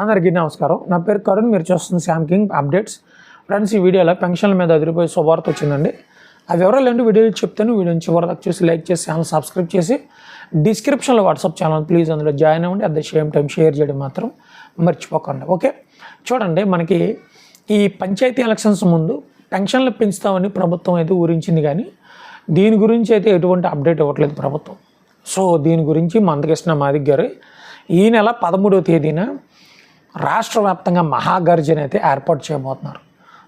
అందరికీ నమస్కారం. నా పేరు కరుణ్ మీరు చూస్తున్న శామ్ కింగ్ అప్డేట్స్ ఫ్రెండ్స్ ఈ వీడియోలో పెన్షన్ల మీద అదిరిపోయి శుభార్త వచ్చిందండి. ఆ వివరాలు ఏంటి వీడియోలు చెప్తాను. వీడియోని చివరి దాకా చూసి లైక్ చేసి ఛానల్ సబ్స్క్రైబ్ చేసి డిస్క్రిప్షన్లో వాట్సాప్ ఛానల్ ప్లీజ్ అందులో జాయిన్ అవ్వండి. At the same time share చేయడం మాత్రం మర్చిపోకండి. ఓకే? చూడండి మనకి ఈ పంచాయతీ ఎలక్షన్స్ ముందు పెన్షన్లు పెంచుతామని ప్రభుత్వం అయితే ఊరించింది కానీ దీని గురించి అయితే ఎటువంటి అప్డేట్ ఇవ్వట్లేదు ప్రభుత్వం. సో దీని గురించి మందకృష్ణ మాదిక్ గారు ఈ నెల పదమూడవ తేదీన రాష్ట్ర వ్యాప్తంగా మహాగర్జన అయితే ఏర్పాటు చేయబోతున్నారు.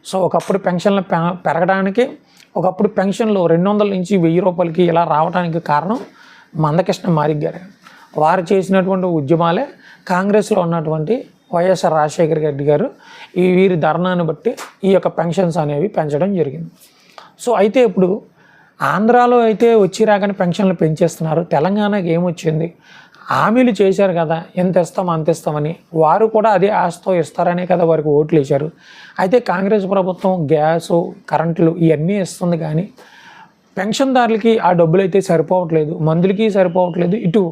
సో ఒకప్పుడు పెన్షన్లు పె- పెరగడానికి ఒకప్పుడు పెన్షన్లు రెండు వందల నుంచి వెయ్యి రూపాయలకి ఇలా రావడానికి కారణం మందకృష్ణ మాదిక్ గారే. వారు చేసినటువంటి ఉద్యమాలే కాంగ్రెస్లో ఉన్నటువంటి వైఎస్ఆర్ రాజశేఖర రెడ్డి గారు ఈ వీరి ధర్నాన్ని బట్టి ఈ యొక్క పెన్షన్స్ అనేవి పెంచడం జరిగింది. సో అయితే ఇప్పుడు ఆంధ్రాలో అయితే వచ్చి రాగానే పెన్షన్లు పెంచేస్తున్నారు. తెలంగాణకి ఏమొచ్చింది? హామీలు చేశారు కదా ఎంత ఇస్తాం అంత ఇస్తామని. వారు కూడా అదే ఆశతో ఇస్తారనే కదా వారికి ఓట్లు వేశారు. అయితే కాంగ్రెస్ ప్రభుత్వం గ్యాసు కరెంట్లు ఇవన్నీ ఇస్తుంది కానీ పెన్షన్దారులకి ఆ డబ్బులు అయితే సరిపోవట్లేదు మందులకి సరిపోవట్లేదు ఇటు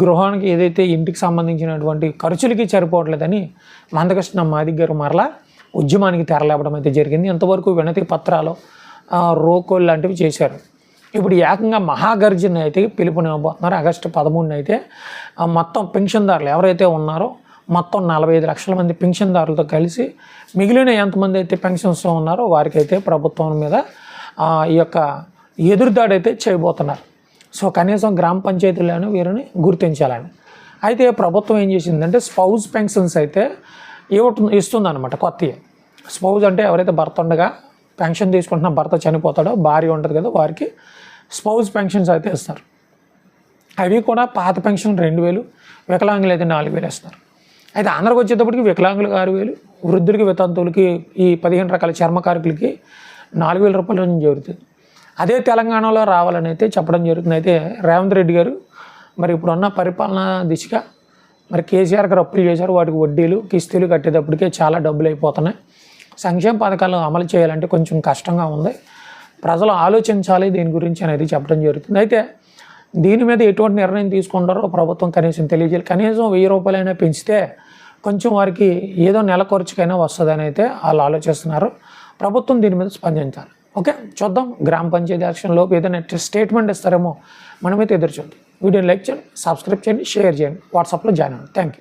గృహానికి ఏదైతే ఇంటికి సంబంధించినటువంటి ఖర్చులకి సరిపోవట్లేదని మందకృష్ణ మాదిక్ గారు మరలా ఉద్యమానికి తెరలేపడం అయితే జరిగింది. ఎంతవరకు వినతి పత్రాలు రోకోల్ లాంటివి చేశారు. ఇప్పుడు ఏకంగా మహాగర్జన అయితే పిలుపునివ్వబోతున్నారు. ఆగస్టు పదమూడున అయితే మొత్తం పెన్షన్దారులు ఎవరైతే ఉన్నారో మొత్తం నలభై ఐదు లక్షల మంది పెన్షన్దారులతో కలిసి మిగిలిన ఎంతమంది అయితే పెన్షన్స్ ఉన్నారో వారికైతే ప్రభుత్వం మీద ఈ యొక్క ఎదురుదాడి అయితే చేయబోతున్నారు. సో కనీసం గ్రామ పంచాయతీలను వీరిని గుర్తించాలని. అయితే ప్రభుత్వం ఏం చేసిందంటే స్పౌజ్ పెన్షన్స్ అయితే ఇవ్వటం ఇస్తుందన్నమాట కొత్తవి. స్పౌజ్ అంటే ఎవరైతే భర్త ఉండగా పెన్షన్ తీసుకుంటున్న భర్త చనిపోతాడో భార్య ఉంటుంది కదా వారికి స్పౌజ్ పెన్షన్స్ అయితే ఇస్తారు. అవి కూడా పాత పెన్షన్ రెండు వేలు వికలాంగులు అయితే నాలుగు వేలు ఇస్తారు. అయితే ఆంధ్రకు వచ్చేటప్పటికి వికలాంగులకు ఆరు వేలు వృద్ధులకి వితంతువులకి ఈ పదిహేను రకాల చర్మకారకులకి నాలుగు వేల రూపాయల నుంచి జరుగుతుంది. అదే తెలంగాణలో రావాలని అయితే చెప్పడం జరుగుతుంది. అయితే రేవంత్ రెడ్డి గారు మరి ఇప్పుడున్న పరిపాలన దిశగా మరి కేసీఆర్ గారు అప్పులు చేశారు. వాటికి వడ్డీలు కిస్తీలు కట్టేటప్పటికే చాలా డబ్బులు అయిపోతున్నాయి. సంక్షేమ పథకాలు అమలు చేయాలంటే కొంచెం కష్టంగా ఉంది. ప్రజలు ఆలోచించాలి దీని గురించి అనేది చెప్పడం జరుగుతుంది. అయితే దీని మీద ఎటువంటి నిర్ణయం తీసుకుంటారో ప్రభుత్వం కనీసం తెలియజేయాలి. కనీసం వెయ్యి రూపాయలైనా పెంచితే కొంచెం వారికి ఏదో నెల ఖర్చుకైనా వస్తుందని అయితే వాళ్ళు ఆలోచిస్తున్నారు. ప్రభుత్వం దీని మీద స్పందించాలి. ఓకే? చూద్దాం. గ్రామ పంచాయతీ యాక్షన్లో ఏదైనా స్టేట్మెంట్ ఇస్తారేమో మనమైతే ఎదురు చూద్దాం. వీడియోని లైక్ చేయండి సబ్స్క్రైబ్ చేయండి షేర్ చేయండి. వాట్సాప్లో జాయిన్ అవ్వండి. Thank you